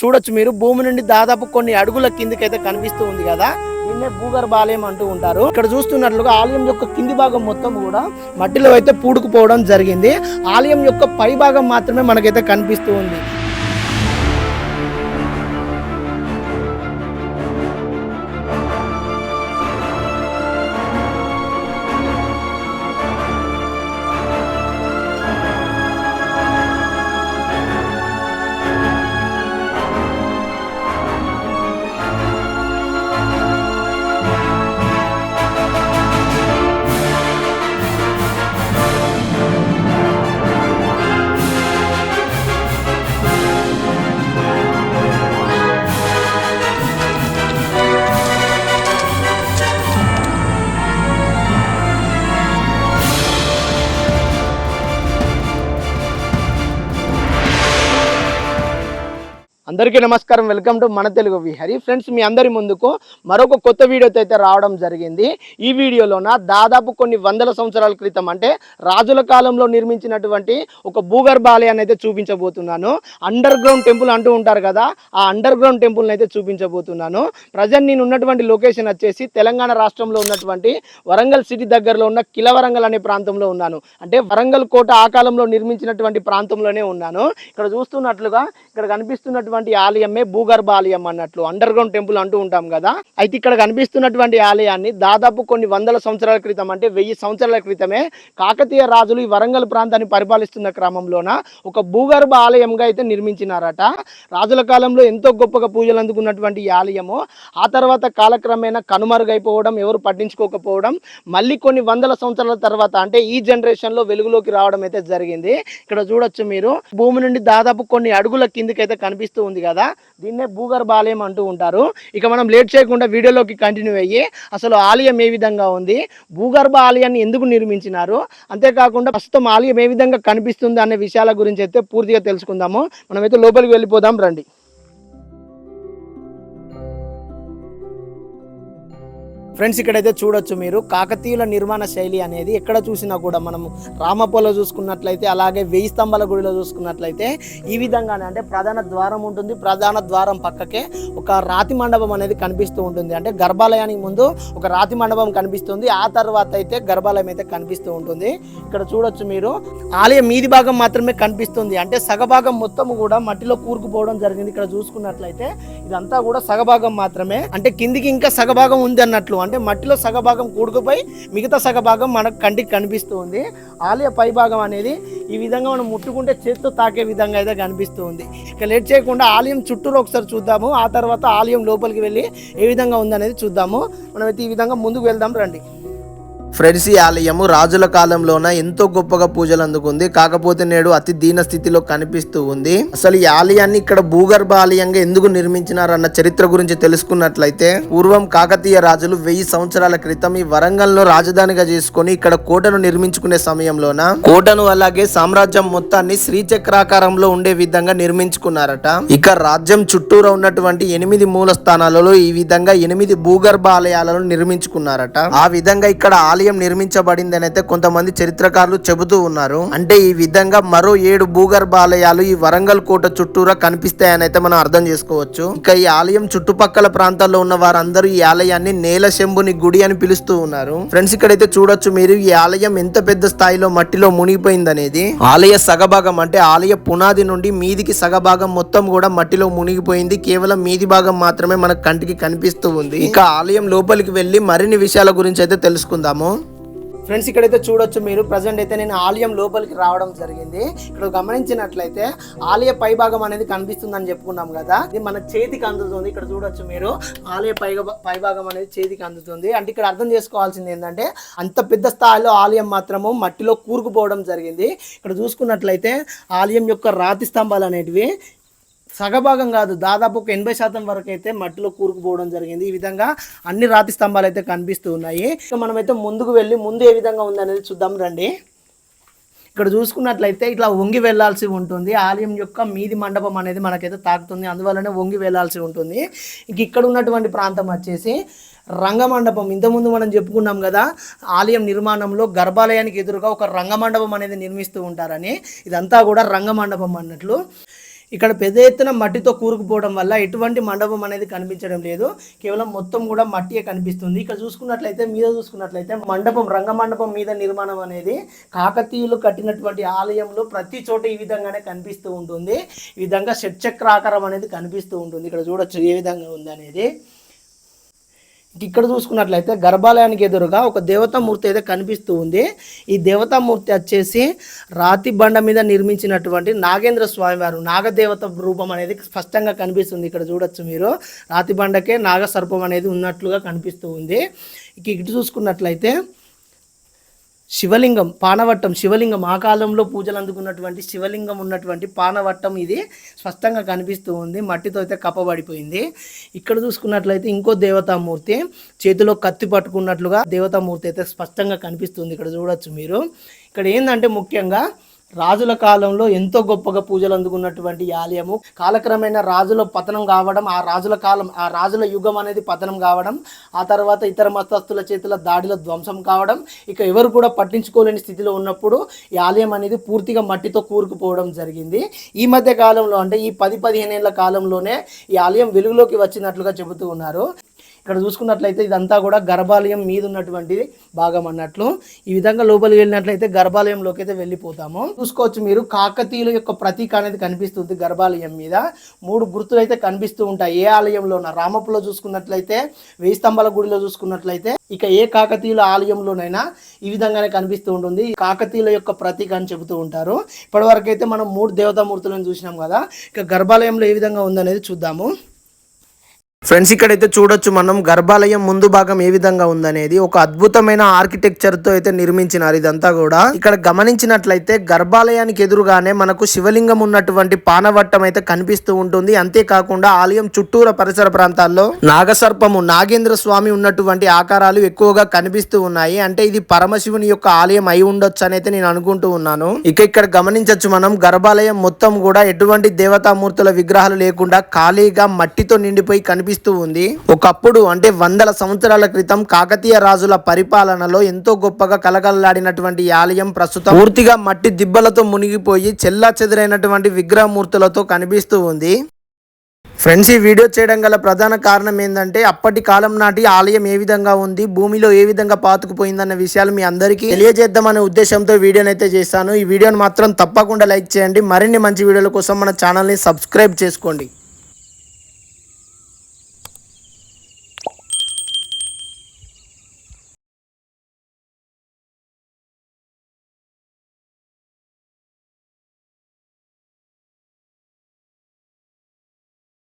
చూడొచ్చు మీరు. భూమి నుండి దాదాపు కొన్ని అడుగుల కిందకైతే కనిపిస్తూ ఉంది కదా. దీన్నే భూగర్భ ఆలయం అంటూ ఉంటారు. ఇక్కడ చూస్తున్నట్లుగా ఆలయం యొక్క కింది భాగం మొత్తం కూడా మట్టిలో అయితే పూడుకుపోవడం జరిగింది. ఆలయం యొక్క పై భాగం మాత్రమే మనకైతే కనిపిస్తూ ఉంది. అందరికీ నమస్కారం. వెల్కమ్ టు మన తెలుగు విహరి. ఫ్రెండ్స్ మీ అందరి ముందుకు మరొక కొత్త వీడియోతో అయితే రావడం జరిగింది. ఈ వీడియోలోన దాదాపు కొన్ని వందల సంవత్సరాల క్రితం అంటే రాజుల కాలంలో నిర్మించినటువంటి ఒక భూగర్భ ఆలయాన్ని అయితే చూపించబోతున్నాను. అండర్ గ్రౌండ్ టెంపుల్ అంటూ ఉంటారు కదా ఆ అండర్ గ్రౌండ్ టెంపుల్ని అయితే చూపించబోతున్నాను. ప్రజెంట్ నేను ఉన్నటువంటి లొకేషన్ వచ్చేసి తెలంగాణ రాష్ట్రంలో ఉన్నటువంటి వరంగల్ సిటీ దగ్గరలో ఉన్న కిలవరంగల్ అనే ప్రాంతంలో ఉన్నాను. అంటే వరంగల్ కోట ఆ కాలంలో నిర్మించినటువంటి ప్రాంతంలోనే ఉన్నాను. ఇక్కడ చూస్తున్నట్లుగా ఇక్కడ కనిపిస్తున్నటువంటి ఆలయమే భూగర్భ ఆలయం అన్నట్లు అండర్ గ్రౌండ్ టెంపుల్ అంటూ ఉంటాం కదా. అయితే ఇక్కడ కనిపిస్తున్నటువంటి ఆలయాన్ని దాదాపు కొన్ని వందల సంవత్సరాల క్రితం అంటే వెయ్యి సంవత్సరాల క్రితమే కాకతీయ రాజులు ఈ వరంగల్ ప్రాంతాన్ని పరిపాలిస్తున్న క్రమంలోన ఒక భూగర్భ ఆలయంగా అయితే నిర్మించినారట. రాజుల కాలంలో ఎంతో గొప్పగా పూజలు అందుకున్నటువంటి ఈ ఆలయము. ఆ తర్వాత కాలక్రమేణా కనుమరుగైపోవడం ఎవరు పట్టించుకోకపోవడం మళ్ళీ కొన్ని వందల సంవత్సరాల తర్వాత అంటే ఈ జనరేషన్లో వెలుగులోకి రావడం అయితే జరిగింది. ఇక్కడ చూడొచ్చు మీరు. భూమి నుండి దాదాపు కొన్ని అడుగుల కిందకైతే కనిపిస్తూ ఉంది. కదా? దీన్నే భూగర్భ ఆలయం అంటూ ఉంటారు. ఇక మనం లేట్ చేయకుండా వీడియోలోకి కంటిన్యూ అయ్యి అసలు ఆలయం ఏ విధంగా ఉంది? భూగర్భ ఆలయాన్ని ఎందుకు నిర్మించినారు? అంతేకాకుండా ప్రస్తుతం ఆలయం ఏ విధంగా కనిపిస్తుంది అనే విషయాల గురించి అయితే పూర్తిగా తెలుసుకుందాము. మనమైతే లోపలికి వెళ్ళిపోదాం రండి. ఫ్రెండ్స్ ఇక్కడైతే చూడొచ్చు మీరు. కాకతీయుల నిర్మాణ శైలి అనేది ఎక్కడ చూసినా కూడా మనము రామప్పలో చూసుకున్నట్లయితే అలాగే వెయ్యి స్తంభాల గుడిలో చూసుకున్నట్లయితే ఈ విధంగానే అంటే ప్రధాన ద్వారం ఉంటుంది. ప్రధాన ద్వారం పక్కకే ఒక రాతి మండపం అనేది కనిపిస్తూ ఉంటుంది. అంటే గర్భాలయానికి ముందు ఒక రాతి మండపం కనిపిస్తుంది. ఆ తర్వాత అయితే గర్భాలయం అయితే కనిపిస్తూ ఉంటుంది. ఇక్కడ చూడొచ్చు మీరు. ఆలయం మీది భాగం మాత్రమే కనిపిస్తుంది. అంటే సగభాగం మొత్తం కూడా మట్టిలో కూరుకుపోవడం జరిగింది. ఇక్కడ చూసుకున్నట్లయితే ఇదంతా కూడా సగభాగం మాత్రమే. అంటే కిందికి ఇంకా సగభాగం ఉంది అన్నట్లు. అంటే మట్టిలో సగభాగం కూడుకుపోయి మిగతా సగభాగం మనకు కంటికి కనిపిస్తూ ఉంది ఆలయ పైభాగం అనేది ఈ విధంగా మనం ముట్టుకుంటే చేత్తో తాకే విధంగా అయితే కనిపిస్తూ ఉంది ఇక లేట్ చేయకుండా ఆలయం చుట్టూరు ఒకసారి చూద్దాము. ఆ తర్వాత ఆలయం లోపలికి వెళ్ళి ఏ విధంగా ఉందనేది చూద్దాము. మనమైతే ఈ విధంగా ముందుకు వెళ్దాం రండి. ఫ్రెడ్సీ ఆలయము రాజుల కాలంలోన ఎంతో గొప్పగా పూజలు అందుకుంది. కాకపోతే నేడు అతి దీన స్థితిలో కనిపిస్తూ ఉంది. అసలు ఈ ఆలయాన్ని ఇక్కడ భూగర్భ ఆలయంగా ఎందుకు నిర్మించినారన్న చరిత్ర గురించి తెలుసుకున్నట్లయితే పూర్వం కాకతీయ రాజులు వెయ్యి సంవత్సరాల క్రితం ఈ వరంగల్లో రాజధానిగా చేసుకొని ఇక్కడ కోటను నిర్మించుకునే సమయంలోన కోటను అలాగే సామ్రాజ్యం మొత్తాన్ని శ్రీచక్రాకారంలో ఉండే విధంగా నిర్మించుకున్నారట. ఇక రాజ్యం చుట్టూరా ఉన్నటువంటి ఎనిమిది మూల స్థానాలలో ఈ విధంగా ఎనిమిది భూగర్భ ఆలయాలను నిర్మించుకున్నారట. ఆ విధంగా ఇక్కడ ఆలయం నిర్మించబడిందని అయితే కొంతమంది చరిత్రకారులు చెబుతూ ఉన్నారు. అంటే ఈ విధంగా మరో ఏడు భూగర్భ ఆలయాలు ఈ వరంగల్ కోట చుట్టూరా కనిపిస్తాయని అయితే మనం అర్థం చేసుకోవచ్చు. ఇక ఈ ఆలయం చుట్టుపక్కల ప్రాంతాల్లో ఉన్న వారందరూ ఈ ఆలయాన్ని నేల శంభుని గుడి అని పిలుస్తూ ఉన్నారు. ఫ్రెండ్స్ ఇక్కడైతే చూడొచ్చు మీరు ఈ ఆలయం ఎంత పెద్ద స్థాయిలో మట్టిలో మునిగిపోయింది అనేది ఆలయ సగభాగం అంటే ఆలయ పునాది నుండి మీదికి సగభాగం మొత్తం కూడా మట్టిలో మునిగిపోయింది. కేవలం మీది భాగం మాత్రమే మనకు కంటికి కనిపిస్తూ ఉంది. ఇక ఆలయం లోపలికి వెళ్ళి మరిన్ని విషయాల గురించి అయితే తెలుసుకుందాము. ఫ్రెండ్స్ ఇక్కడైతే చూడొచ్చు మీరు. ప్రజెంట్ అయితే నేను ఆలయం లోపలికి రావడం జరిగింది. ఇక్కడ గమనించినట్లయితే ఆలయ పై భాగం అనేది కనిపిస్తుందని చెప్పుకున్నాం కదా. ఇది మన చేతికి అందుతుంది. ఇక్కడ చూడొచ్చు మీరు. ఆలయ పై పైభాగం అనేది చేతికి అందుతుంది. అంటే ఇక్కడ అర్థం చేసుకోవాల్సింది ఏంటంటే అంత పెద్ద స్థాయిలో ఆలయం మాత్రము మట్టిలో కూరుకుపోవడం జరిగింది. ఇక్కడ చూసుకున్నట్లయితే ఆలయం యొక్క రాతి స్తంభాలు అనేటివి సగభాగం కాదు దాదాపు ఒక ఎనభై శాతం వరకు అయితే మట్టిలో కూరుకుపోవడం జరిగింది. ఈ విధంగా అన్ని రాతి స్తంభాలు అయితే కనిపిస్తూ ఉన్నాయి. ఇక మనమైతే ముందుకు వెళ్ళి ముందు ఏ విధంగా ఉందనేది చూద్దాం రండి. ఇక్కడ చూసుకున్నట్లయితే ఇట్లా వంగి వెళ్ళాల్సి ఉంటుంది. ఆలయం యొక్క మీది మండపం అనేది మనకైతే తాకుతుంది. అందువల్లనే వంగి వెళ్ళాల్సి ఉంటుంది. ఇంక ఇక్కడ ఉన్నటువంటి ప్రాంతం వచ్చేసి రంగమండపం. ఇంతకుముందు మనం చెప్పుకున్నాం కదా ఆలయం నిర్మాణంలో గర్భాలయానికి ఎదురుగా ఒక రంగమండపం అనేది నిర్మిస్తూ ఉంటారని. ఇదంతా కూడా రంగమండపం అన్నట్లు. ఇక్కడ పెద్ద ఎత్తున మట్టితో కూరుకుపోవడం వల్ల ఎటువంటి మండపం అనేది కనిపించడం లేదు. కేవలం మొత్తం కూడా మట్టియే కనిపిస్తుంది. ఇక్కడ చూసుకున్నట్లయితే మీద చూసుకున్నట్లయితే మండపం రంగమండపం మీద నిర్మాణం అనేది కాకతీయులు కట్టినటువంటి ఆలయంలో ప్రతి చోట ఈ విధంగానే కనిపిస్తూ ఉంటుంది. ఈ విధంగా షట్చక్రాకారం అనేది కనిపిస్తూ ఉంటుంది. ఇక్కడ చూడొచ్చు ఏ విధంగా ఉందనేది. ఇక్కడ చూసుకున్నట్లయితే గర్భాలయానికి ఎదురుగా ఒక దేవతామూర్తి అయితే కనిపిస్తూ ఉంది. ఈ దేవతామూర్తి వచ్చేసి రాతి బండ మీద నిర్మించినటువంటి నాగేంద్ర స్వామి వారు నాగదేవత రూపం అనేది స్పష్టంగా కనిపిస్తుంది. ఇక్కడ చూడొచ్చు మీరు. రాతి బండకే నాగ సర్పం అనేది ఉన్నట్లుగా కనిపిస్తూ ఉంది. ఇక ఇటు చూసుకున్నట్లయితే శివలింగం పానవట్టం. శివలింగం ఆ కాలంలో పూజలు అందుకున్నటువంటి శివలింగం ఉన్నటువంటి పానవట్టం ఇది స్పష్టంగా కనిపిస్తూ ఉంది. మట్టితో అయితే కప్పబడిపోయింది. ఇక్కడ చూసుకున్నట్లయితే ఇంకో దేవతామూర్తి చేతిలో కత్తి పట్టుకున్నట్లుగా దేవతామూర్తి అయితే స్పష్టంగా కనిపిస్తుంది. ఇక్కడ చూడొచ్చు మీరు. ఇక్కడ ఏంటంటే ముఖ్యంగా రాజుల కాలంలో ఎంతో గొప్పగా పూజలు అందుకున్నటువంటి ఈ ఆలయము. కాలక్రమేణా రాజుల పతనం కావడం ఆ రాజుల కాలం ఆ రాజుల యుగం అనేది పతనం కావడం ఆ తర్వాత ఇతర మతస్థుల చేతుల దాడిలో ధ్వంసం కావడం ఇక ఎవరు కూడా పట్టించుకోలేని స్థితిలో ఉన్నప్పుడు ఈ ఆలయం అనేది పూర్తిగా మట్టితో కూరుకుపోవడం జరిగింది. ఈ మధ్య కాలంలో అంటే ఈ పది పదిహేనేళ్ళ కాలంలోనే ఈ ఆలయం వెలుగులోకి వచ్చినట్లుగా చెబుతూ ఉన్నారు. ఇక్కడ చూసుకున్నట్లయితే ఇదంతా కూడా గర్భాలయం మీద ఉన్నటువంటి భాగం అన్నట్లు. ఈ విధంగా లోపలికి వెళ్ళినట్లయితే గర్భాలయంలోకి అయితే వెళ్ళిపోతాము. చూసుకోవచ్చు మీరు కాకతీయుల యొక్క ప్రతీక అనేది కనిపిస్తుంది గర్భాలయం మీద. మూడు గుర్తులు అయితే కనిపిస్తూ ఉంటాయి. ఏ ఆలయంలో రామపులో చూసుకున్నట్లయితే వెయ్యి స్తంభాల గుడిలో చూసుకున్నట్లయితే ఇక ఏ కాకతీయుల ఆలయంలోనైనా ఈ విధంగానే కనిపిస్తూ ఉంటుంది. ఈ కాకతీయుల యొక్క ప్రతీక అని చెబుతూ ఉంటారు. ఇప్పటివరకు అయితే మనం మూడు దేవతామూర్తులను చూసినాం కదా. ఇక గర్భాలయంలో ఏ విధంగా ఉందనేది చూద్దాము. ఫ్రెండ్స్ ఇక్కడైతే చూడొచ్చు మనం గర్భాలయం ముందు భాగం ఏ విధంగా ఉందనేది. ఒక అద్భుతమైన ఆర్కిటెక్చర్తో అయితే నిర్మించినారు ఇదంతా కూడా. ఇక్కడ గమనించినట్లయితే గర్భాలయానికి ఎదురుగానే మనకు శివలింగం ఉన్నటువంటి పానవట్టం అయితే కనిపిస్తూ ఉంటుంది. అంతేకాకుండా ఆలయం చుట్టూర పరిసర ప్రాంతాల్లో నాగసర్పము నాగేంద్ర స్వామి ఉన్నటువంటి ఆకారాలు ఎక్కువగా కనిపిస్తూ ఉన్నాయి. అంటే ఇది పరమశివుని యొక్క ఆలయం అయి ఉండొచ్చు అని అయితే నేను అనుకుంటూ ఉన్నాను. ఇక ఇక్కడ గమనించవచ్చు మనం గర్భాలయం మొత్తం కూడా ఎటువంటి దేవతామూర్తుల విగ్రహాలు లేకుండా ఖాళీగా మట్టితో నిండిపోయి కనిపి కనిపిస్తూ ఉంది. ఒకప్పుడు అంటే వందల సంవత్సరాల క్రితం కాకతీయ రాజుల పరిపాలనలో ఎంతో గొప్పగా కలకలలాడినటువంటి ఆలయం ప్రస్తుతం పూర్తిగా మట్టి దిబ్బలతో మునిగిపోయి చెల్లా విగ్రహమూర్తులతో కనిపిస్తూ ఉంది. ఫ్రెండ్స్ ఈ వీడియో చేయడం గల ప్రధాన కారణం ఏంటంటే అప్పటి కాలం నాటి ఆలయం ఏ విధంగా ఉంది భూమిలో ఏ విధంగా పాతుకుపోయిందన్న విషయాలు మీ అందరికీ తెలియజేద్దామనే ఉద్దేశంతో వీడియోని అయితే చేశాను. ఈ వీడియోని మాత్రం తప్పకుండా లైక్ చేయండి. మరిన్ని మంచి వీడియోల కోసం మన ఛానల్ని సబ్స్క్రైబ్ చేసుకోండి.